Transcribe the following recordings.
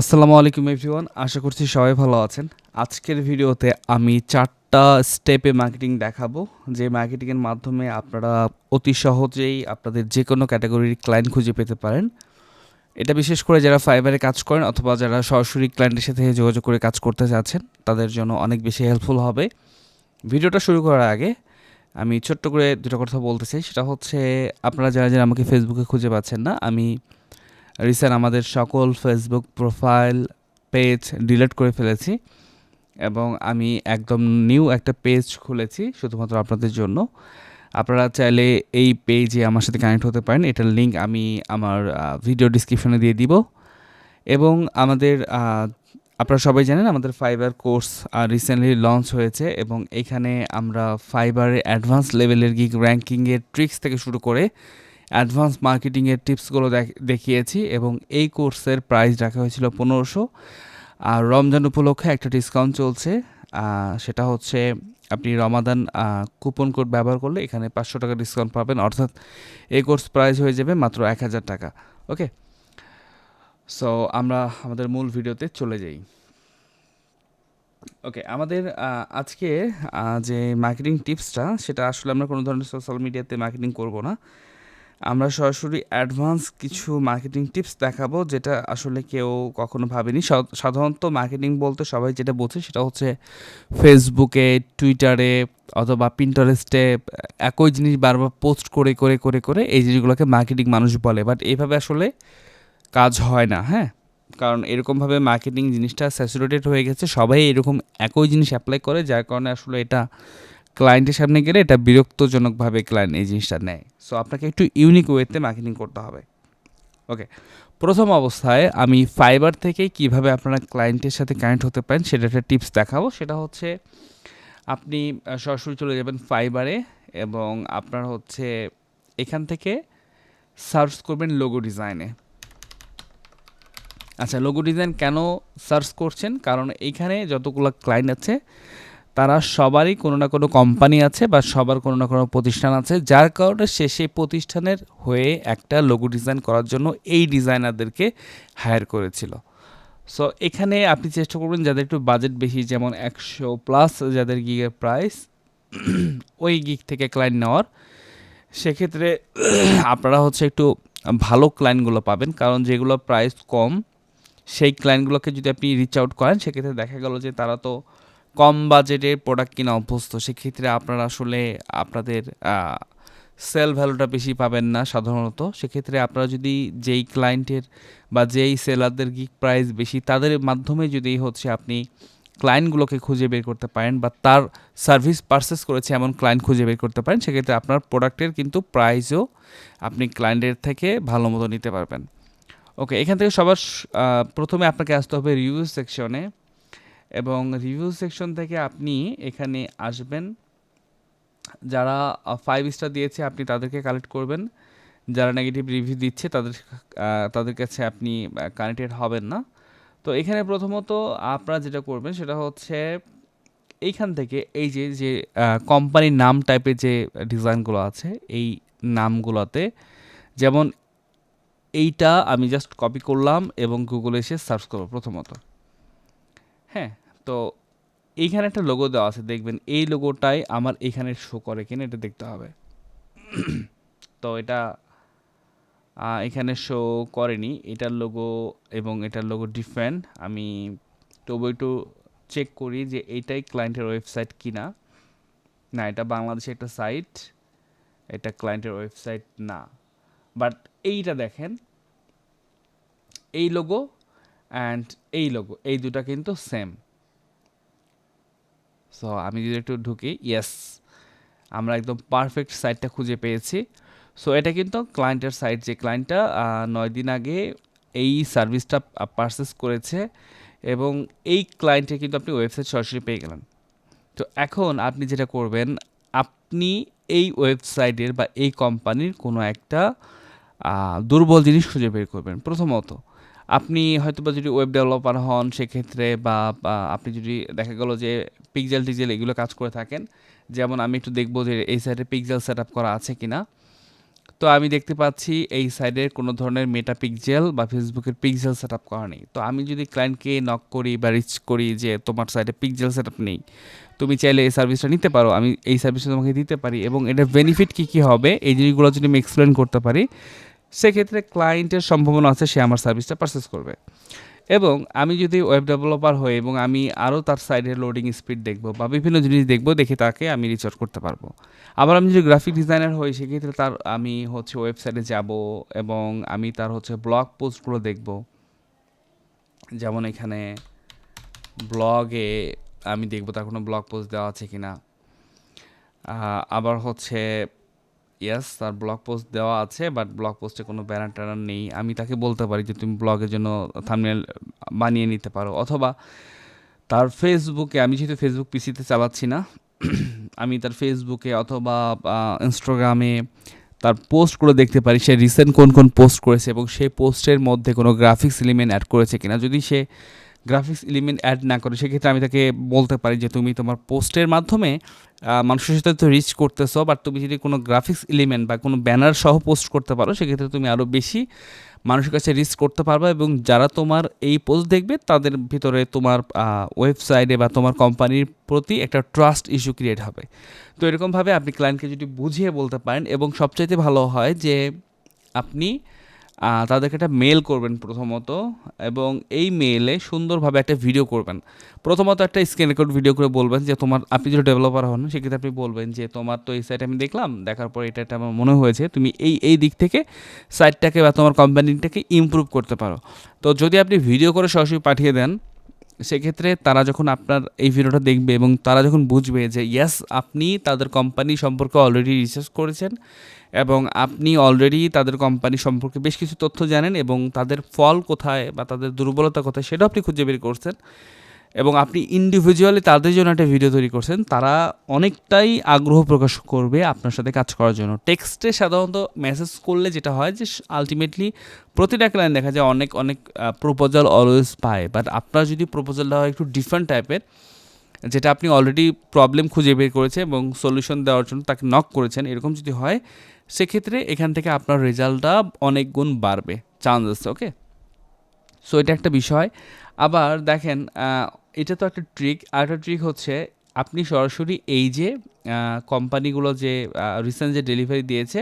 আসসালামু আলাইকুম এভরিওয়ান, আশা করছি সবাই ভালো আছেন। আজকের ভিডিওতে আমি চারটা স্টেপে মার্কেটিং দেখাবো, যে মার্কেটিংয়ের মাধ্যমে আপনারা অতি সহজেই আপনাদের যে কোনো ক্যাটাগরির ক্লায়েন্ট খুঁজে পেতে পারেন। এটা বিশেষ করে যারা ফাইবারে কাজ করেন অথবা যারা সরাসরি ক্লায়েন্টের সাথে যোগাযোগ করে কাজ করতে চাচ্ছেন তাদের জন্য অনেক বেশি হেল্পফুল হবে। ভিডিওটা শুরু করার আগে আমি ছোট্ট করে দুটো কথা বলতে চাই। সেটা হচ্ছে, আপনারা যারা যারা আমাকে ফেসবুকে খুঁজে পাচ্ছেন না, আমি রিসেন্ট আমাদের সকল ফেসবুক প্রোফাইল পেজ ডিলিট করে ফেলেছি এবং আমি একদম নিউ একটা পেজ খুলেছি শুধুমাত্র আপনাদের জন্য। আপনারা চাইলে এই পেজে আমার সাথে কানেক্ট হতে পারেন, এটার লিঙ্ক আমি আমার ভিডিও ডিসক্রিপশনে দিয়ে দিব। এবং আমাদের আপনারা সবাই জানেন আমাদের ফাইবার কোর্স রিসেন্টলি লঞ্চ হয়েছে এবং এখানে আমরা ফাইবারের অ্যাডভান্স লেভেলের গিগ র্যাঙ্কিংয়ের ট্রিক্স থেকে শুরু করে অ্যাডভান্স মার্কেটিংয়ের টিপসগুলো দেখ- দেখিয়েছি এবং এই কোর্সের প্রাইস রাখা হয়েছিল পনেরোশো। আর রমজান উপলক্ষে একটা ডিসকাউন্ট চলছে সেটা হচ্ছে আপনি রমাদান কুপন কোড ব্যবহার করলে এখানে পাঁচশো টাকা ডিসকাউন্ট পাবেন, অর্থাৎ এই কোর্স প্রাইস হয়ে যাবে মাত্র এক হাজার টাকা, ওকে? সো আমরা আমাদের মূল ভিডিওতে চলে যাই। ওকে, আমাদের আজকে যে মার্কেটিং টিপসটা, সেটা আসলে আমরা কোনো ধরনের সোশ্যাল মিডিয়াতে মার্কেটিং করব না। আমরা সরাসরি অ্যাডভান্স কিছু মার্কেটিং টিপস দেখাবো, যেটা আসলে কেউ কখনো ভাবেনি। সাধারণত মার্কেটিং বলতে সবাই যেটা বোঝে সেটা হচ্ছে ফেসবুকে, টুইটারে অথবা পিন্টারেস্টে একই জিনিস বারবার পোস্ট করে করে করে করে এই জিনিসগুলোকে মার্কেটিং মানুষ বলে। বাট এইভাবে আসলে কাজ হয় না হ্যাঁ? কারণ এরকমভাবে মার্কেটিং জিনিসটা স্যাচুরেটেড হয়ে গেছে। সবাই এরকম একই জিনিস অ্যাপ্লাই করে, যার কারণে আসলে এটা ক্লায়েন্টের সামনে গেলে এটা বিরক্তজনকভাবে ক্লায়েন্ট এই জিনিসটা নেয়। সো আপনাকে একটু ইউনিক ওয়েতে মার্কেটিং করতে হবে। ওকে প্রথম অবস্থায় আমি ফাইবার থেকে কীভাবে আপনারা ক্লায়েন্টের সাথে কানেক্ট হতে পারেন সেটা একটা টিপস দেখাবো। সেটা হচ্ছে আপনি সরাসরি চলে যাবেন ফাইবারে এবং আপনার হচ্ছে এখান থেকে সার্চ করবেন লোগো ডিজাইনে আচ্ছা লোগো ডিজাইন কেন সার্চ করছেন? কারণ এইখানে যতগুলো ক্লায়েন্ট আছে তারা সবারই কোনো না কোনো কোম্পানি আছে বা সবার কোনো না কোনো প্রতিষ্ঠান আছে, যার কারণে সে সেই প্রতিষ্ঠানের হয়ে একটা লোগো ডিজাইন করার জন্য এই ডিজাইনারদেরকে হায়ার করেছিল। সো এখানে আপনি চেষ্টা করবেন যাদের একটু বাজেট বেশি, যেমন একশো প্লাস যাদের গিগের প্রাইস ওই গিগ থেকে ক্লায়েন্ট নেওয়ার। সেক্ষেত্রে আপনারা হচ্ছে একটু ভালো ক্লায়েন্টগুলো পাবেন, কারণ যেগুলো প্রাইস কম, সেই ক্লায়েন্টগুলোকে যদি আপনি রিচ আউট করেন, সেক্ষেত্রে দেখা গেল যে তারা তো কম বাজেটের প্রোডাক্ট কিনা অভ্যস্ত, সেক্ষেত্রে আপনারা আসলে আপনাদের সেল ভ্যালুটা বেশি পাবেন না সাধারণত। সেক্ষেত্রে আপনারা যদি যেই ক্লায়েন্টের বা যেই সেলারদের গিক প্রাইস বেশি, তাদের মাধ্যমে যদি হচ্ছে আপনি ক্লায়েন্টগুলোকে খুঁজে বের করতে পারেন বা তার সার্ভিস পারচেস করেছে এমন ক্লায়েন্ট খুঁজে বের করতে পারেন, সেক্ষেত্রে আপনার প্রোডাক্টের কিন্তু প্রাইসও আপনি ক্লায়েন্টের থেকে ভালো মতো নিতে পারবেন। ওকে এখান থেকে সবার প্রথমে আপনাকে আসতে হবে রিভিউ সেকশনে এবং রিভিউ সেকশন থেকে আপনি এখানে আসবেন। যারা ফাইভ স্টার দিয়েছে, আপনি তাদেরকে কালেক্ট করবেন। যারা নেগেটিভ রিভিউ দিচ্ছে, তাদের তাদের কাছে আপনি কানেক্টেড হবেন না। তো এখানে প্রথমত আপনারা যেটা করবেন, সেটা হচ্ছে এইখান থেকে এই যে যে কোম্পানির নাম টাইপের যে ডিজাইনগুলো আছে, এই নামগুলোতে যেমন এইটা আমি জাস্ট কপি করলাম এবং গুগলে এসে সার্চ করব প্রথমত। হ্যাঁ তো এইখানে একটা লোগো দেওয়া আছে, দেখবেন এই লোগোটাই আমার এখানে শো করে কিনা, এটা দেখতে হবে। তো এটা এখানে শো করেনি, এটার লোগো এবং এটার লোগো ডিফারেন্ট আমি তবু একটু চেক করি যে এইটাই ক্লায়েন্টের ওয়েবসাইট কিনা। না, এটা বাংলাদেশের একটা সাইট এটা ক্লায়েন্টের ওয়েবসাইট না। বাট এইটা দেখেন, এই লোগো অ্যান্ড এই লোগো এই দুটা কিন্তু সেম সো আমি যদি একটু ঢুকি ইয়েস আমরা একদম পারফেক্ট সাইটটা খুঁজে পেয়েছি। সো এটা কিন্তু ক্লায়েন্টের সাইট যে ক্লায়েন্টটা নয় দিন আগে এই সার্ভিসটা পারচেস করেছে এবং এই ক্লায়েন্টে কিন্তু আপনি ওয়েবসাইট সরাসরি পেয়ে গেলেন। তো এখন আপনি যেটা করবেন, আপনি এই ওয়েবসাইটের বা এই কোম্পানির কোনো একটা দুর্বল জিনিস খুঁজে বের করবেন। প্রথমত আপনি হয়তো বা যদি ওয়েব ডেভেলপার হন, সেক্ষেত্রে বা আপনি যদি দেখা গেলো যে পিকজেল টিকজেল এগুলো কাজ করে থাকেন, যেমন আমি একটু দেখব যে এই সাইডে পিকজেল সেট করা আছে কি না তো আমি দেখতে পাচ্ছি এই সাইডে কোনো ধরনের মেটা পিকজেল বা ফেসবুকের পিকজেল সেট আপ করা নেই। তো আমি যদি ক্লায়েন্টকে নক করি বা রিচ করি যে তোমার সাইডে পিকজেল সেট আপ নেই, তুমি চাইলে এই সার্ভিসটা নিতে পারো। আমি এই সার্ভিসটা তোমাকে দিতে পারি এবং এটার বেনিফিট কী কী হবে? এই জিনিসগুলো যদি আমি এক্সপ্লেন করতে পারি সেক্ষেত্রে ক্লায়েন্টের সম্ভাবনা আছে, সে আমার সার্ভিসটা পারচেস করবে। এবং আমি যদি ওয়েব ডেভেলপার হই এবং আমি আরও তার সাইডের লোডিং স্পিড দেখব বা বিভিন্ন জিনিস দেখব, দেখে তাকে আমি রিচার্জ করতে পারব। আবার আমি যদি গ্রাফিক ডিজাইনার হই, সেক্ষেত্রে তার, আমি হচ্ছে ওয়েবসাইটে যাব এবং আমি তার হচ্ছে ব্লগ পোস্টগুলো দেখব। যেমন এখানে ব্লগে আমি দেখব তার কোনো ব্লগ পোস্ট দেওয়া আছে কি না আবার হচ্ছে ইয়েস তার ব্লগ পোস্ট দেওয়া আছে বাট ব্লগ পোস্টে কোনো ব্যানার ট্যানার নেই। আমি তাকে বলতে পারি যে, তুমি ব্লগের জন্য থামনেল বানিয়ে নিতে পারো। অথবা তার ফেসবুকে আমি যেহেতু ফেসবুক পিসিতে চালাচ্ছি না, আমি তার ফেসবুকে অথবা ইনস্টাগ্রামে তার পোস্টগুলো দেখতে পারি। সে রিসেন্ট কোন কোন পোস্ট করেছে এবং সেই পোস্টের মধ্যে কোনো গ্রাফিক্স এলিমেন্ট অ্যাড করেছে কিনা। যদি সে গ্রাফিক্স এলিমেন্ট অ্যাড না করে, সেক্ষেত্রে আমি তাকে বলতে পারি যে তুমি তোমার পোস্টের মাধ্যমে মানুষের সাথে তো রিচ করতেছো বাট তুমি যদি কোনো গ্রাফিক্স এলিমেন্ট বা কোনো ব্যানার সহ পোস্ট করতে পারো, সেক্ষেত্রে তুমি আরও বেশি মানুষের কাছে রিচ করতে পারবে এবং যারা তোমার এই পোস্ট দেখবে, তাদের ভিতরে তোমার ওয়েবসাইটে বা তোমার কোম্পানির প্রতি একটা ট্রাস্ট ইস্যু ক্রিয়েট হবে। তো এরকমভাবে আপনি ক্লায়েন্টকে যদি বুঝিয়ে বলতে পারেন, এবং সবচাইতে ভালো হয় যে আপনি তাদেরকে একটা মেল করবেন প্রথমত এবং এই মেলে সুন্দরভাবে একটা ভিডিও করবেন। প্রথমত একটা স্ক্রিন রেকর্ড ভিডিও করে বলবেন যে, তোমার, আপনি যদি ডেভেলপার হন, সেক্ষেত্রে আপনি বলবেন যে, তোমার তো এই সাইট আমি দেখলাম, দেখার পর এটা এটা আমার মনে হয়েছে, তুমি এই এই দিক থেকে সাইটটাকে বা তোমার কোম্পানিটাকে ইমপ্রুভ করতে পারো। তো যদি আপনি ভিডিও করে সরাসরি পাঠিয়ে দেন, সেক্ষেত্রে তারা যখন আপনার এই ভিডিওটা দেখবে এবং তারা যখন বুঝবে যে ইয়াস আপনি তাদের কোম্পানি সম্পর্কে অলরেডি রিসার্চ করেছেন এবং আপনি অলরেডি তাদের কোম্পানি সম্পর্কে বেশ কিছু তথ্য জানেন এবং তাদের ফল কোথায় বা তাদের দুর্বলতা কোথায় সেটাও আপনি খুঁজে বের করছেন এবং আপনি ইন্ডিভিজুয়ালি তাদের জন্য একটা ভিডিও তৈরি করছেন, তারা অনেকটাই আগ্রহ প্রকাশ করবে আপনার সাথে কাজ করার জন্য। টেক্সটে সাধারণত মেসেজ করলে যেটা হয় যে আলটিমেটলি প্রতিটা ক্লায়েন্ট দেখা যায় অনেক অনেক প্রপোজাল অলওয়েজ পায়। বাট আপনার যদি প্রপোজালটা হয় একটু ডিফারেন্ট টাইপের যেটা আপনি অলরেডি প্রবলেম খুঁজে বের করেছে এবং সলিউশন দেওয়ার জন্য তাকে নক করেছেন, এরকম যদি হয় সেক্ষেত্রে এখান থেকে আপনার রেজাল্টটা অনেক গুণ বাড়বে চান্স চান্সেস ওকে সো এটা একটা বিষয়। আবার দেখেন এটা তো একটা ট্রিক আর একটা ট্রিক হচ্ছে আপনি সরাসরি এই যে কোম্পানিগুলো যে রিসেন্ট যে ডেলিভারি দিয়েছে,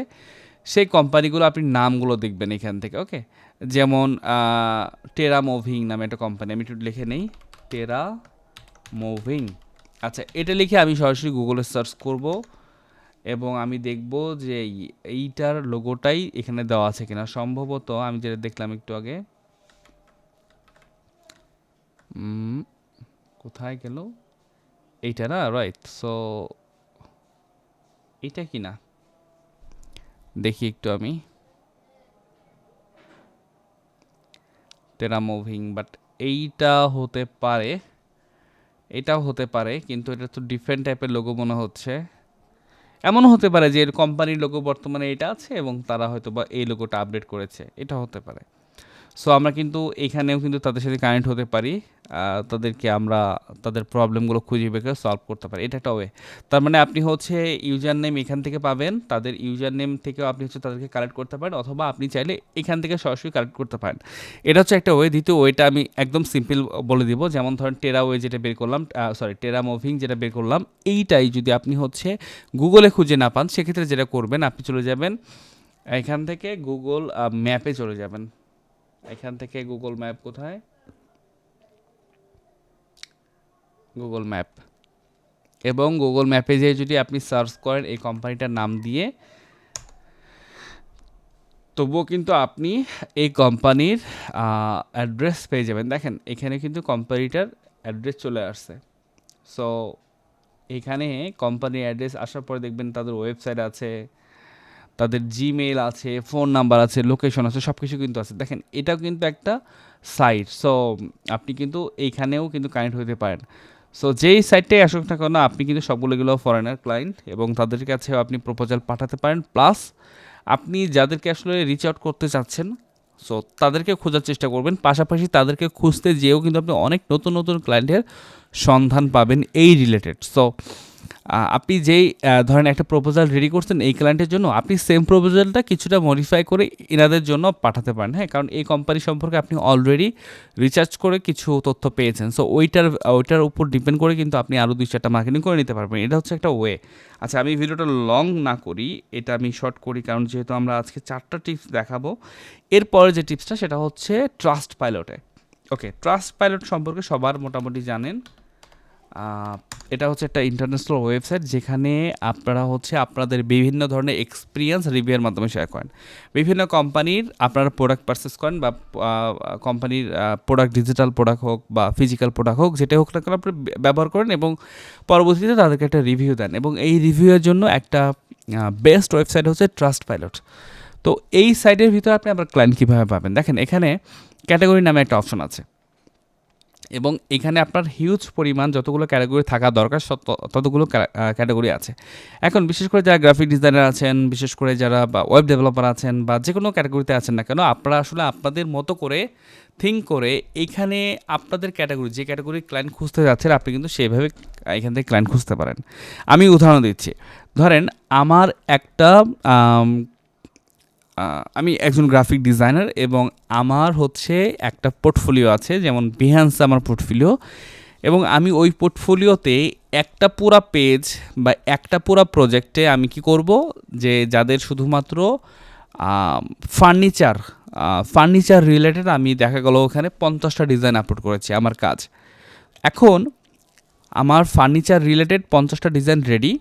সেই কোম্পানিগুলো আপনি নামগুলো দেখবেন এখান থেকে ওকে যেমন টেরা মুভিং নামে একটা কোম্পানি আমি একটু লিখে নেই। টেরা মুভিং আচ্ছা এটা লিখে আমি সরাসরি গুগলে সার্চ করব। এবং আমি দেখব যে এইটার লোগোটাই এখানে দেওয়া আছে কিনা। সম্ভবত আমি যেটা দেখলাম একটু আগে কোথায় গেল? এইটা না রাইট সো এইটা কি না দেখি একটু আমি। টেরা মুভিং বাট এইটা হতে পারে, এটাও হতে পারে, কিন্তু এটা তো ডিফারেন্ট টাইপের লোগো মনে হচ্ছে। এমনও হতে পারে যে এর কোম্পানির লোগো বর্তমানে এটা আছে এবং তারা হয়তো বা এই লোগোটা আপডেট করেছে। এটা হতে পারে। সো আমরা কিন্তু এখানেও কিন্তু তাদের সাথে কানেক্ট হতে পারি তাদেরকে আমরা তাদের প্রবলেমগুলো খুঁজে বের করে সলভ করতে পারি। এটা একটা ওয়ে তার মানে আপনি হচ্ছে ইউজার নেম এখান থেকে পাবেন, তাদের ইউজার নেম থেকেও আপনি হচ্ছে তাদেরকে কালেক্ট করতে পারেন, অথবা আপনি চাইলে এখান থেকে সরাসরি কালেক্ট করতে পারেন। এটা হচ্ছে একটা ওয়ে দ্বিতীয় ওয়েটা আমি একদম সিম্পল বলে দিব, যেমন ধরেন টেরা ওয়ে যেটা বের করলাম সরি টেরা মুভিং যেটা বের করলাম, এইটাই যদি আপনি হচ্ছে গুগলে খুঁজে না পান, সেক্ষেত্রে যেটা করবেন, আপনি চলে যাবেন, এখান থেকে গুগল ম্যাপে চলে যাবেন। এখান থেকে গুগল ম্যাপ কোথায়? গুগল ম্যাপ এবং গুগল ম্যাপে যেয়ে যদি আপনি সার্চ করেন, এই কোম্পানিটার নাম দিয়ে, তবুও কিন্তু আপনি এই কোম্পানির অ্যাড্রেস পেয়ে যাবেন। দেখেন, এখানে কিন্তু কোম্পানিটার অ্যাড্রেস চলে আসছে। সো এখানে কোম্পানির অ্যাড্রেস আসার পরে দেখবেন তাদের ওয়েবসাইট আছে। তাদের জিমেইল আছে ফোন নাম্বার আছে লোকেশন আছে সব কিছু কিন্তু আছে। দেখেন, এটাও কিন্তু একটা সাইট সো আপনি কিন্তু এইখানেও কিন্তু কানেক্ট হতে পারেন। সো যেই সাইটটাই আসুক না কেন, আপনি কিন্তু সবগুলোগুলো ফরেনার ক্লায়েন্ট এবং তাদের কাছেও আপনি প্রপোজাল পাঠাতে পারেন। প্লাস আপনি যাদেরকে আসলে রিচ আউট করতে চাচ্ছেন সো তাদেরকে খোঁজার চেষ্টা করবেন। পাশাপাশি তাদেরকে খুঁজতে যেয়েও কিন্তু আপনি অনেক নতুন নতুন ক্লায়েন্টের সন্ধান পাবেন এই রিলেটেড সো আপনি যেই ধরেন একটা প্রপোজাল রেডি করছেন এই ক্লায়েন্টের জন্য, আপনি সেম প্রপোজালটা কিছুটা মডিফাই করে এনাদের জন্য পাঠাতে পারেন। হ্যাঁ কারণ এই কোম্পানি সম্পর্কে আপনি অলরেডি রিচার্জ করে কিছু তথ্য পেয়েছেন। সো ওইটার ওইটার উপর ডিপেন্ড করে কিন্তু আপনি আরও দুই চারটা মার্কেটিং করে নিতে পারবেন। এটা হচ্ছে একটা ওয়ে আচ্ছা আমি ভিডিওটা লং না করি, এটা আমি শর্ট করি, কারণ যেহেতু আমরা আজকে চারটা টিপস দেখাবো। এরপরে যে টিপসটা সেটা হচ্ছে ট্রাস্ট পাইলটে ওকে ট্রাস্ট পাইলট সম্পর্কে সবার মোটামুটি জানেন। এটা হচ্ছে একটা ইন্টারন্যাশনাল ওয়েবসাইট যেখানে আপনারা হচ্ছে আপনাদের বিভিন্ন ধরনের এক্সপিরিয়েন্স রিভিউয়ের মাধ্যমে শেয়ার করেন। বিভিন্ন কোম্পানির আপনারা প্রোডাক্ট পারচেস করেন বা কোম্পানির প্রোডাক্ট ডিজিটাল প্রোডাক্ট হোক বা ফিজিক্যাল প্রোডাক্ট হোক যেটা হোক না কেন আপনি ব্যবহার করেন এবং পরবর্তীতে তাদেরকে একটা রিভিউ দেন এবং এই রিভিউয়ের জন্য একটা বেস্ট ওয়েবসাইট হচ্ছে ট্রাস্ট পাইলট তো এই সাইটের ভিতরে আপনি আপনার ক্লায়েন্ট কীভাবে পাবেন? দেখেন, এখানে ক্যাটাগরি নামে একটা অপশন আছে। এবং এখানে আপনার হিউজ পরিমাণ যতগুলো ক্যাটাগরি থাকা দরকার ততগুলো ক্যাটাগরি আছে। এখন বিশেষ করে যারা গ্রাফিক ডিজাইনার আছেন, বিশেষ করে যারা বা ওয়েব ডেভেলপার আছেন বা যে কোনো ক্যাটাগরিতে আছেন না কেন, আপনারা আসলে আপনাদের মতো করে থিঙ্ক করে এখানে আপনাদের ক্যাটাগরি যে ক্যাটাগরি ক্লায়েন্ট খুঁজতে যাচ্ছেন, আপনি কিন্তু সেইভাবে এখান থেকে ক্লায়েন্ট খুঁজতে পারেন। আমি উদাহরণ দিচ্ছি। ধরেন আমার একটা আমি একজন গ্রাফিক ডিজাইনার এবং আমার হচ্ছে একটা পোর্টফোলিও আছে, যেমন বিহান্স আমার পোর্টফোলিও এবং আমি ওই পোর্টফোলিওতে একটা পুরা পেজ বা একটা পুরা প্রজেক্টে আমি কি করব? যে যাদের শুধুমাত্র ফার্নিচার ফার্নিচার রিলেটেড আমি দেখা গেল ওখানে পঞ্চাশটা ডিজাইন আপলোড করেছি আমার কাজ। এখন আমার ফার্নিচার রিলেটেড পঞ্চাশটা ডিজাইন রেডি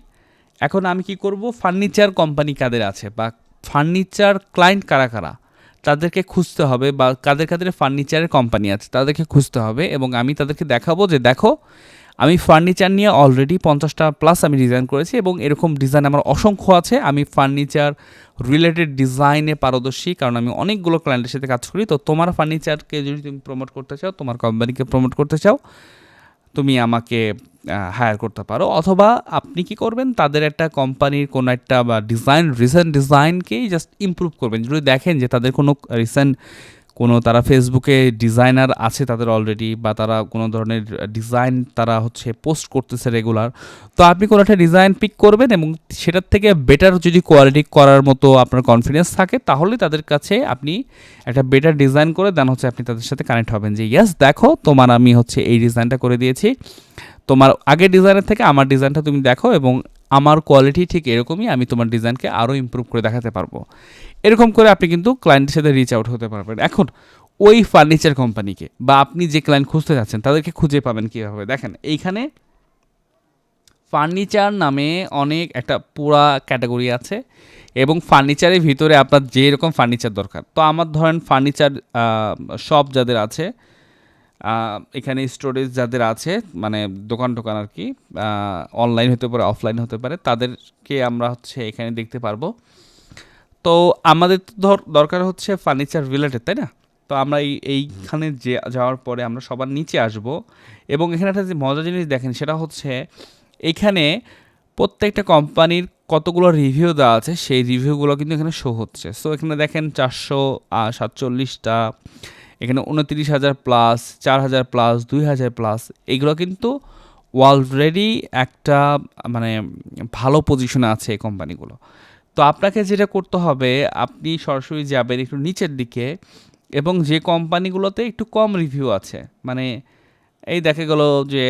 এখন আমি কি করব? ফার্নিচার কোম্পানি কাদের আছে বা ফার্নিচার ক্লায়েন্ট কারা কারা? তাদেরকে খুঁজতে হবে বা কাদের কাদের ফার্নিচারের কোম্পানি আছে তাদেরকে খুঁজতে হবে এবং আমি তাদেরকে দেখাবো যে দেখো, আমি ফার্নিচার নিয়ে অলরেডি পঞ্চাশটা প্লাস আমি ডিজাইন করেছি এবং এরকম ডিজাইন আমার অসংখ্য আছে। আমি ফার্নিচার রিলেটেড ডিজাইনে পারদর্শী কারণ আমি অনেকগুলো ক্লায়েন্টের সাথে কাজ করি। তো তোমার ফার্নিচারকে যদি তুমি প্রমোট করতে চাও, তোমার কোম্পানিকে প্রমোট করতে চাও, তুমি আমাকে হায়ার করতে পারো। অথবা আপনি কি করবেন, তাদের একটা কোম্পানির কোনো একটা বা ডিজাইন রিসেন্ট ডিজাইনকেই জাস্ট ইম্প্রুভ করবেন। যদি দেখেন যে তাদের কোনো রিসেন্ট কোনো তারা ফেসবুকে ডিজাইনার আছে তাদের অলরেডি বা তারা কোনো ধরনের ডিজাইন তারা হচ্ছে পোস্ট করতেছে রেগুলার তো আপনি কোনো একটা ডিজাইন পিক করবেন এবং সেটার থেকে বেটার যদি কোয়ালিটি করার মতো আপনার কনফিডেন্স থাকে, তাহলে তাদের কাছে আপনি একটা বেটার ডিজাইন করে দেন হচ্ছে আপনি তাদের সাথে কানেক্ট হবেন যে ইয়াস দেখো, তোমার আমি হচ্ছে এই ডিজাইনটা করে দিয়েছি। তোমার আগের ডিজাইনের থেকে আমার ডিজাইনটা তুমি দেখো এবং আমার কোয়ালিটি ঠিক এরকমই, আমি তোমার ডিজাইনকে আরও ইমপ্রুভ করে দেখাতে পারব। এরকম করে আপনি কিন্তু ক্লায়েন্টের সাথে রিচ আউট হতে পারবেন। এখন, ওই ফার্নিচার কোম্পানিকে বা আপনি যে ক্লায়েন্ট খুঁজতে যাচ্ছেন, তাদেরকে খুঁজে পাবেন কীভাবে? দেখেন, এইখানে ফার্নিচার নামে অনেক একটা পুরা ক্যাটাগরি আছে এবং ফার্নিচারের ভিতরে আপনার যেরকম ফার্নিচার দরকার। তো আমার ধরেন ফার্নিচার শপ যাদের আছে এখানে স্টোরেজ যাদের আছে মানে দোকান টোকান আর কি অনলাইন হতে পারে অফলাইন হতে পারে, তাদেরকে আমরা হচ্ছে এখানে দেখতে পারব। তো আমাদের তো দরকার হচ্ছে ফার্নিচার রিলেটেড তাই না? তো আমরা এই, এইখানে যে, যাওয়ার পরে আমরা সবার নিচে আসব এবং এখানে একটা যে মজার জিনিস দেখেন, সেটা হচ্ছে এখানে প্রত্যেকটা কোম্পানির কতগুলো রিভিউ দেওয়া আছে, সেই রিভিউগুলো কিন্তু এখানে শো হচ্ছে। সো এখানে দেখেন চারশো সাতচল্লিশটা এখানে উনত্রিশ হাজার প্লাস চার হাজার প্লাস দুই হাজার প্লাস এগুলো কিন্তু অলরেডি একটা মানে ভালো পজিশনে আছে এই কোম্পানিগুলো তো আপনাকে যেটা করতে হবে, আপনি সরাসরি যাবেন একটু নিচের দিকে এবং যে কোম্পানিগুলোতে একটু কম রিভিউ আছে মানে এই দেখা গেল যে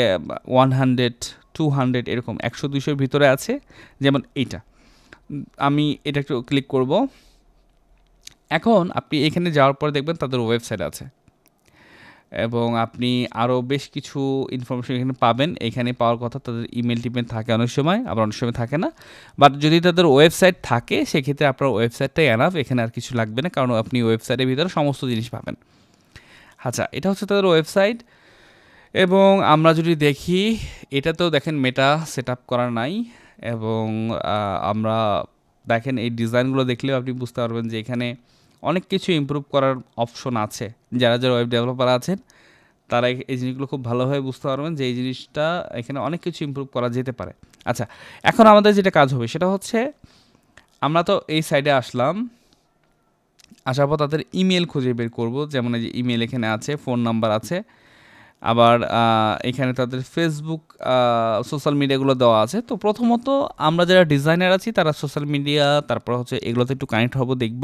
ওয়ান হান্ড্রেড টু হান্ড্রেড এরকম, একশো দুইশোর ভিতরে আছে, যেমন এইটা। আমি এটা একটু ক্লিক করব। এখন আপনি এখানে যাওয়ার পর দেখবেন তাদের ওয়েবসাইট আছে। এবং আপনি আরও বেশ কিছু ইনফরমেশন এখানে পাবেন। এখানে পাওয়ার কথা তাদের ইমেল টিমেল থাকে অনেক সময়, আবার অনেক সময় থাকে না। বাট যদি তাদের ওয়েবসাইট থাকে, সেক্ষেত্রে আপনার ওয়েবসাইটটাই এনাফ এখানে আর কিছু লাগবে না, কারণ আপনি ওয়েবসাইটের ভিতরে সমস্ত জিনিস পাবেন। আচ্ছা এটা হচ্ছে তাদের ওয়েবসাইট এবং আমরা যদি দেখি, এটা তো দেখেন মেটা সেট আপ করা নাই। এবং আমরা দেখেন এই ডিজাইনগুলো দেখলেও আপনি বুঝতে পারবেন যে এখানে অনেক কিছু ইম্প্রুভ করার অপশন আছে। যারা যারা ওয়েব ডেভেলপার আছেন, তারা এই- জিনিসগুলো খুব ভালোভাবে বুঝতে পারবেন যে এই জিনিসটা এখানে অনেক কিছু ইম্প্রুভ করা যেতে পারে। আচ্ছা এখন আমাদের যেটা কাজ হবে, সেটা হচ্ছে আমরা তো এই সাইডে আসলাম। আসার পর তাদের ইমেল খুঁজে বের করব, যেমন এই যে ইমেল এখানে আছে ফোন নাম্বার আছে। আবার এখানে তাদের ফেসবুক সোশ্যাল মিডিয়াগুলো দেওয়া আছে। তো প্রথমত আমরা যারা ডিজাইনার আছি, তারা সোশ্যাল মিডিয়া তারপর হচ্ছে এগুলোতে একটু কানেক্ট হব, দেখব।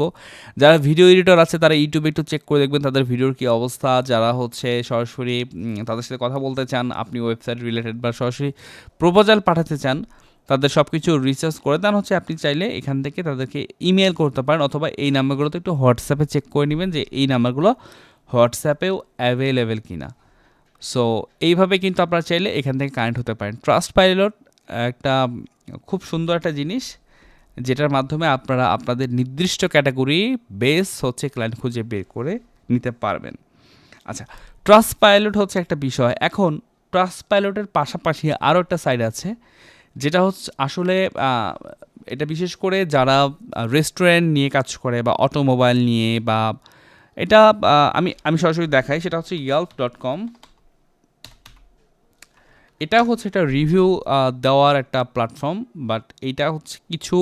যারা ভিডিও এডিটর আছে, তারা ইউটিউবে একটু চেক করে দেখবেন তাদের ভিডিওর কী অবস্থা। যারা হচ্ছে সরাসরি তাদের সাথে কথা বলতে চান, আপনি ওয়েবসাইট রিলেটেড বা সরাসরি প্রপোজাল পাঠাতে চান, তাদের সব কিছু রিসার্চ করে দেন। হচ্ছে আপনি চাইলে এখান থেকে তাদেরকে ইমেল করতে পারেন, অথবা এই নাম্বারগুলোতে একটু হোয়াটসঅ্যাপে চেক করে নেবেন যে এই নাম্বারগুলো হোয়াটসঅ্যাপেও অ্যাভেলেবেল কিনা। সো এইভাবে কিন্তু আপনারা চাইলে এখান থেকে কানেক্ট হতে পারেন। ট্রাস্ট পাইলট একটা খুব সুন্দর একটা জিনিস, যেটার মাধ্যমে আপনারা আপনাদের নির্দিষ্ট ক্যাটাগরি বেস হচ্ছে ক্লায়েন্ট খুঁজে বের করে নিতে পারবেন। আচ্ছা ট্রাস্ট পাইলট হচ্ছে একটা বিষয়। এখন ট্রাস্ট পাইলটের পাশাপাশি আরও একটা সাইড আছে, যেটা হচ্ছে আসলে এটা বিশেষ করে যারা রেস্টুরেন্ট নিয়ে কাজ করে বা অটোমোবাইল নিয়ে বা, এটা আমি আমি সরাসরি দেখাই, সেটা হচ্ছে ইয়াল্প ডট কম এটা হচ্ছে একটা রিভিউ দেওয়ার একটা প্ল্যাটফর্ম বাট এটা হচ্ছে কিছু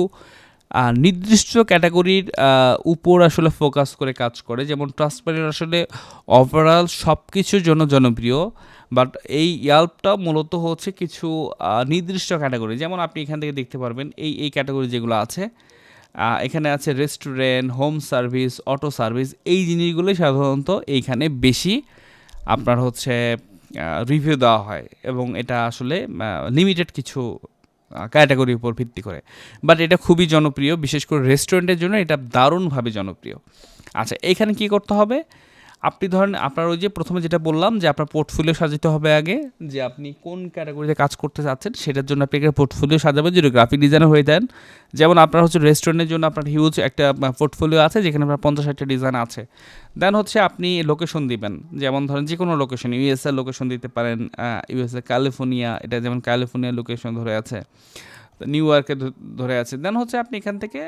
নির্দিষ্ট ক্যাটাগরির উপর আসলে ফোকাস করে কাজ করে। যেমন ট্রান্সপারেন্ট আসলে ওভারঅল সব কিছুর জন্য জনপ্রিয় বাট এই ইয়াল্পটা মূলত হচ্ছে কিছু নির্দিষ্ট ক্যাটাগরি যেমন আপনি এখান থেকে দেখতে পারবেন এই এই ক্যাটাগরি যেগুলো আছে এখানে আছে restaurant home service auto service এই জিনিসগুলোই সাধারণত এইখানে বেশি। আপনার হচ্ছে রিভিউ দেওয়া হয় এবং এটা আসলে লিমিটেড কিছু ক্যাটাগরির উপর ভিত্তি করে। বাট এটা খুবই জনপ্রিয়, বিশেষ করে রেস্টুরেন্টের জন্য এটা দারুণভাবে জনপ্রিয়। আচ্ছা এখানে কি করতে হবে? আপনি ধরেন আপনার ওই যে প্রথমে যেটা বললাম যে আপনার পোর্টফোলিও সাজাতে হবে আগে, যে আপনি কোন ক্যাটাগরিতে কাজ করতে চাচ্ছেন সেটার জন্য আপনি একটা পোর্টফোলিও সাজাবেন যদি গ্রাফিক ডিজাইনার হয়ে দেন। যেমন আপনার হচ্ছে রেস্টুরেন্টের জন্য আপনার হিউজ একটা পোর্টফোলিও আছে, যেখানে আপনার পঞ্চাশ ষাটটা ডিজাইন আছে। দেন হচ্ছে আপনি লোকেশন দিবেন। যেমন ধরেন যে কোনো লোকেশন ইউএসএ লোকেশন দিতে পারেন ইউএসএ ক্যালিফোর্নিয়া এটা যেমন ক্যালিফোর্নিয়া লোকেশন ধরে আছে নিউ ইয়র্কে ধরে আছে। দেন হচ্ছে আপনি এখান থেকে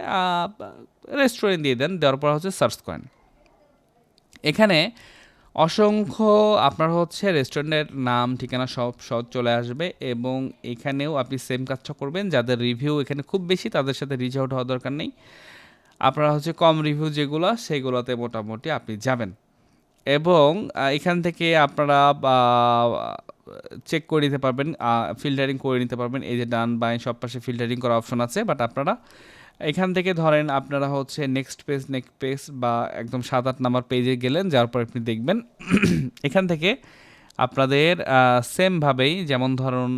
রেস্টুরেন্ট দিয়ে দেন, দেওয়ার পর হচ্ছে সার্চ করেন। এখানে অসংখ্য আপনার হচ্ছে রেস্টুরেন্টের নাম, ঠিকানা সব সব চলে আসবে এবং এখানেও আপনি সেম কাজটা করবেন। যাদের রিভিউ এখানে খুব বেশি, তাদের সাথে রিচ আউট হওয়ার দরকার নেই। আপনারা হচ্ছে কম রিভিউ যেগুলো, সেগুলোতে মোটামুটি আপনি যাবেন। এবং এখান থেকে আপনারা চেক করে নিতে পারবেন ফিল্টারিং করে নিতে পারবেন। এই যে ডান বাই সব পাশে ফিল্টারিং করার অপশন আছে বাট আপনারা এখান থেকে ধরেন আপনারা হচ্ছে নেক্সট পেজ নেক্সট পেজ বা একদম সাত, আট নাম্বার পেজে গেলেন, যার পর আপনি দেখবেন এখান থেকে আপনাদের সেমভাবেই যেমন ধরুন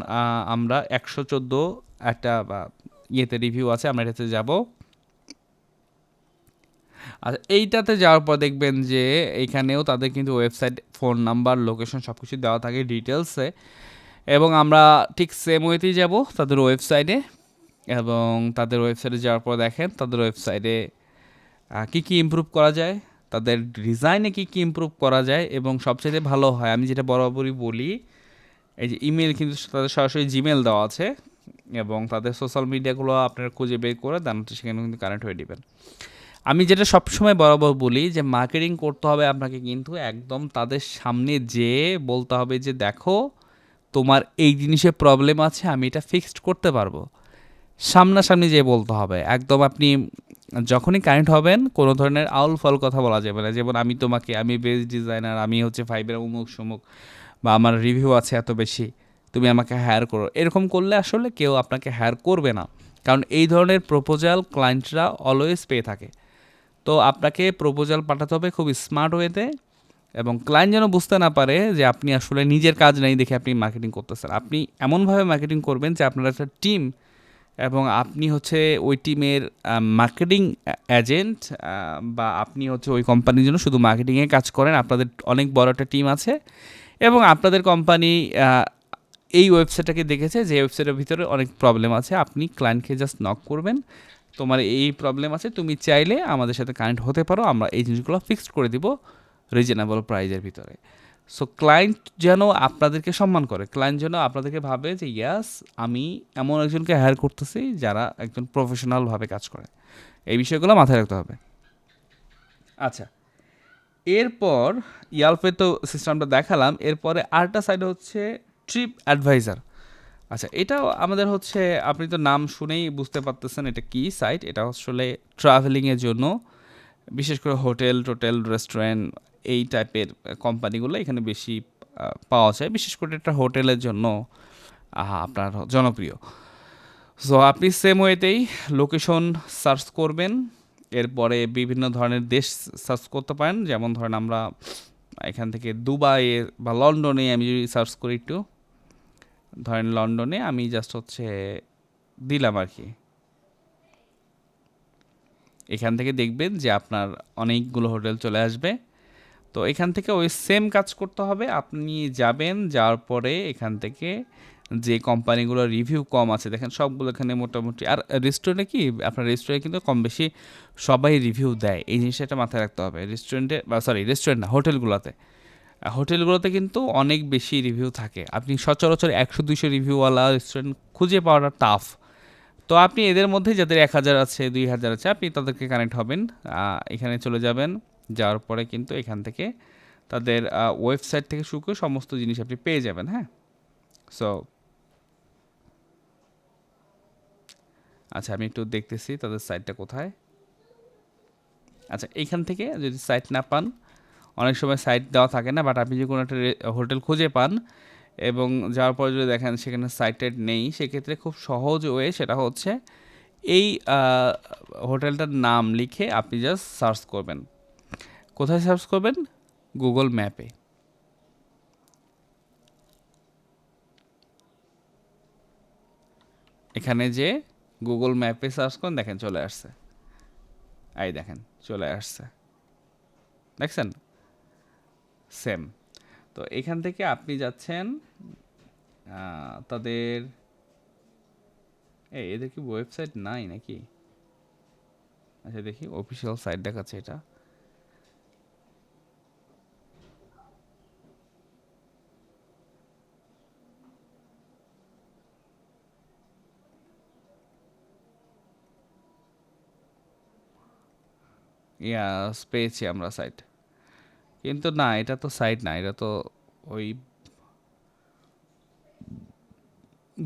আমরা একশো চোদ্দ একটা ইয়েতে রিভিউ আছে, আমরা এটাতে যাব। আচ্ছা এইটাতে যাওয়ার পর দেখবেন যে এইখানেও তাদের কিন্তু ওয়েবসাইট ফোন নাম্বার লোকেশন সব কিছু দেওয়া থাকে ডিটেলসে এবং আমরা ঠিক সেম ওয়েতেই যাব তাদের ওয়েবসাইটে এবং তাদের ওয়েবসাইটে যাওয়ার পর দেখেন তাদের ওয়েবসাইটে কী কী ইমপ্রুভ করা যায়, তাদের ডিজাইনে কী কী ইমপ্রুভ করা যায় এবং সবচেয়ে ভালো হয়। আমি যেটা বরাবরই বলি, এই যে ইমেল কিন্তু তাদের সরাসরি জিমেল দেওয়া আছে এবং তাদের সোশ্যাল মিডিয়াগুলো আপনারা খুঁজে বের করে দেন সেখানে কিন্তু কানেক্ট হয়ে দেবেন আমি যেটা সবসময় বরাবর বলি যে মার্কেটিং করতে হবে আপনাকে কিন্তু একদম তাদের সামনে যেয়ে বলতে হবে যে, দেখো, তোমার এই জিনিসে প্রবলেম আছে, আমি এটা ফিক্সড করতে পারব। সামনাসামনি যেয়ে বলতে হবে। একদম আপনি যখনই কানেক্ট হবেন, কোনো ধরনের আউল ফল কথা বলা যাবে না। যেমন আমি তোমাকে, আমি বেস্ট ডিজাইনার আমি হচ্ছে ফাইবের অমুক সমুক, বা আমার রিভিউ আছে এত বেশি, তুমি আমাকে হায়ার করো। এরকম করলে আসলে কেউ আপনাকে হায়ার করবে না। কারণ এই ধরনের প্রপোজাল ক্লায়েন্টরা অলওয়েজ পেয়ে থাকে। তো আপনাকে প্রপোজাল পাঠাতে হবে খুব স্মার্ট ওয়েতে এবং ক্লায়েন্ট যেন বুঝতে না পারে যে আপনি আসলে নিজের কাজ নেই দেখে আপনি মার্কেটিং করতেছেন। আপনি এমনভাবে মার্কেটিং করবেন যে আপনার একটা টিম এবং আপনি হচ্ছে ওই টিমের মার্কেটিং এজেন্ট বা আপনি হচ্ছে ওই কোম্পানির জন্য শুধু মার্কেটিংয়ে কাজ করেন। আপনাদের অনেক বড় একটা টিম আছে এবং আপনাদের কোম্পানি এই ওয়েবসাইটটাকে দেখেছে যে ওয়েবসাইটের ভিতরে অনেক প্রবলেম আছে। আপনি ক্লায়েন্টকে জাস্ট নক করবেন। তোমার এই প্রবলেম আছে, তুমি চাইলে আমাদের সাথে কানেক্ট হতে পারো। আমরা এই জিনিসগুলো ফিক্সড করে দিব রিজনেবল প্রাইজের ভিতরে। সো ক্লায়েন্ট যেন আপনাদেরকে সম্মান করে। ক্লায়েন্ট যেন আপনাদেরকে ভাবে যে ইয়াস আমি এমন একজনকে হায়ার করতেছি যারা একজন প্রফেশনালভাবে কাজ করে। এই বিষয়গুলো মাথায় রাখতে হবে। আচ্ছা এরপর ইয়ালপে তো সিস্টেমটা দেখালাম। এরপরে আরেকটা সাইড হচ্ছে ট্রিপ অ্যাডভাইজার আচ্ছা এটাও আমাদের হচ্ছে, আপনি তো নাম শুনেই বুঝতে পারতেছেন এটা কি সাইট এটা আসলে ট্রাভেলিংয়ের জন্য, বিশেষ করে হোটেল টোটেল রেস্টুরেন্ট এই টাইপের কোম্পানিগুলো এখানে বেশি পাওয়া যায়। বিশেষ করে এটা হোটেলের জন্য আপনার জনপ্রিয়। সো আপনি সেম ওয়েতেই লোকেশন সার্চ করবেন। এরপরে বিভিন্ন ধরনের দেশ সার্চ করতে পারেন। যেমন ধরেন আমরা এখান থেকে দুবাইয়ে বা লন্ডনে আমি যদি সার্চ করি একটু, ধরেন লন্ডনে আমি জাস্ট হচ্ছে দিলাম আর কি এখান থেকে দেখবেন যে আপনার অনেকগুলো হোটেল চলে আসবে। তো এখান থেকে ওই সেম কাজ করতে হবে। আপনি যাবেন, যাওয়ার পরে এখান থেকে যে কোম্পানিগুলো রিভিউ কম আছে, দেখেন সবগুলো এখানে মোটামুটি, আর রেস্টুরেন্টে কি, আপনার রেস্টুরেন্টে কিন্তু কম বেশি সবাই রিভিউ দেয়। এই জিনিসটা একটা মাথায় রাখতে হবে। রেস্টুরেন্টে বা সরি রেস্টুরেন্ট না, হোটেলগুলোতে। হোটেলগুলোতে কিন্তু অনেক বেশি রিভিউ থাকে। আপনি সচরাচর একশো, দুইশো রিভিউওয়ালা রেস্টুরেন্ট খুঁজে পাওয়াটা টাফ তো আপনি এদের মধ্যে যাদের এক হাজার আছে, দুই হাজার আছে, আপনি তাদেরকে কানেক্ট হবেন। এখানে চলে যাবেন। যাওয়ার পরে কিন্তু এখান থেকে তাদের ওয়েবসাইট থেকে শুরু করে সমস্ত জিনিস আপনি পেয়ে যাবেন হ্যাঁ? সো আচ্ছা আমি একটু দেখতেছি তাদের সাইটটা কোথায়। আচ্ছা এইখান থেকে যদি সাইট না পান, অনেক সময় সাইট দেওয়া থাকে না বাট আপনি যদি কোনো একটা হোটেল খুঁজে পান এবং যাওয়ার পর যদি দেখেন সেখানে সাইটেড নেই, সেক্ষেত্রে খুব সহজ ওয়ে সেটা হচ্ছে এই হোটেলটার নাম লিখে আপনি জাস্ট সার্চ করবেন। কোথায় সার্চ করবেন? গুগল ম্যাপে। এখানে যে গুগল ম্যাপে সার্চ করুন, দেখেন চলে আসছে। এই দেখেন, চলে আসছে। দেখছেন? সেম। তো এখান থেকে আপনি যাচ্ছেন তাদের, এই এদের কি ওয়েবসাইট নাই নাকি? আচ্ছা দেখি অফিসিয়াল সাইট দেখাচ্ছে এটা। ইয়াস পেয়েছি আমরা সাইট কিন্তু না, এটা তো সাইট না, এটা তো ওই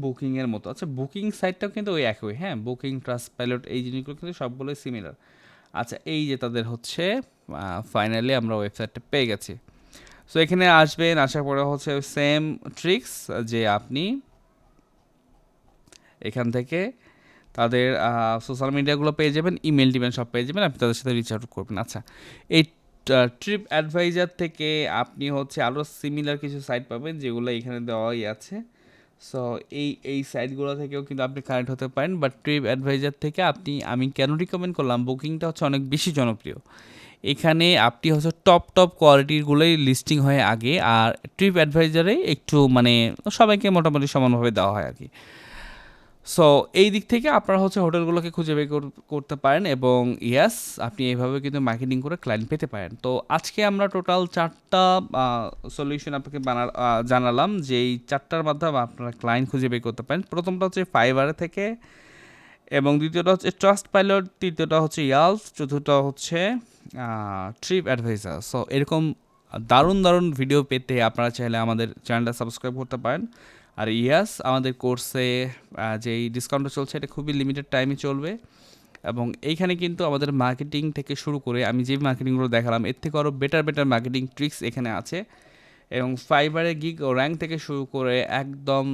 বুকিংয়ের মতো। আচ্ছা বুকিং সাইটটাও কিন্তু ওই একই। হ্যাঁ বুকিং ট্রাস্ট পাইলট এই জিনিসগুলো কিন্তু সবগুলোই সিমিলার আচ্ছা এই যে তাদের হচ্ছে ফাইনালি আমরা ওয়েবসাইটটা পেয়ে গেছি। সো এখানে আসবেন, আসার পরে হচ্ছে সেম ট্রিক্স যে আপনি এখান থেকে তাদের সোশ্যাল মিডিয়াগুলো পেয়ে যাবেন ইমেল দিবেন সব পেয়ে যাবেন, আপনি তাদের সাথে রিচ আউট করবেন। আচ্ছা এই ট্রিপ অ্যাডভাইজার থেকে আপনি হচ্ছে আরও সিমিলার কিছু সাইট পাবেন যেগুলো এখানে দেওয়াই আছে। সো এই এই সাইটগুলো থেকেও কিন্তু আপনি কানেক্ট হতে পারেন বাট ট্রিপ অ্যাডভাইজার থেকে আপনি, আমি কেন রিকমেন্ড করলাম? বুকিংটা হচ্ছে অনেক বেশি জনপ্রিয়। এখানে আপনি হচ্ছে টপ টপ কোয়ালিটিরগুলোই লিস্টিং হয় আগে, আর ট্রিপ অ্যাডভাইজারে একটু মানে সবাইকে মোটামুটি সমানভাবে দেওয়া হয় আর কি সো এই দিক থেকে আপনারা হচ্ছে হোটেলগুলোকে খুঁজে বের কর- করতে পারেন এবং ইয়াস আপনি এইভাবে কিন্তু মার্কেটিং করে ক্লায়েন্ট পেতে পারেন। তো আজকে আমরা টোটাল চারটা সলিউশন আপনাকে বানা জানালাম যে এই চারটার মাধ্যমে আপনারা ক্লায়েন্ট খুঁজে বের করতে পারেন। প্রথমটা হচ্ছে ফাইবারে থেকে এবং দ্বিতীয়টা হচ্ছে ট্রাস্ট পাইলট তৃতীয়টা হচ্ছে ইয়ালস চতুর্থটা হচ্ছে ট্রিপ অ্যাডভাইজার সো এরকম দারুণ দারুণ ভিডিও পেতে আপনারা চাইলে আমাদের চ্যানেলটা সাবস্ক্রাইব করতে পারেন। আর ইয়াস আমাদের কোর্সে যেই ডিসকাউন্টটা চলছে, এটা খুবই লিমিটেড টাইমে চলবে। এবং এইখানে কিন্তু আমাদের মার্কেটিং থেকে শুরু করে আমি যে মার্কেটিংগুলো দেখালাম, এর থেকে আরও বেটার বেটার মার্কেটিং ট্রিক্স এখানে আছে। এবং ফাইবারে গিগ ও র্যাঙ্ক থেকে শুরু করে একদম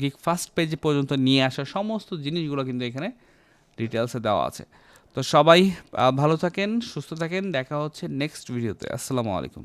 গিগ ফার্স্ট পেজে পর্যন্ত নিয়ে আসা সমস্ত জিনিসগুলো কিন্তু এখানে ডিটেলসে দেওয়া আছে। তো সবাই ভালো থাকেন, সুস্থ থাকেন, দেখা হচ্ছে নেক্সট ভিডিওতে আসসালামু আলাইকুম।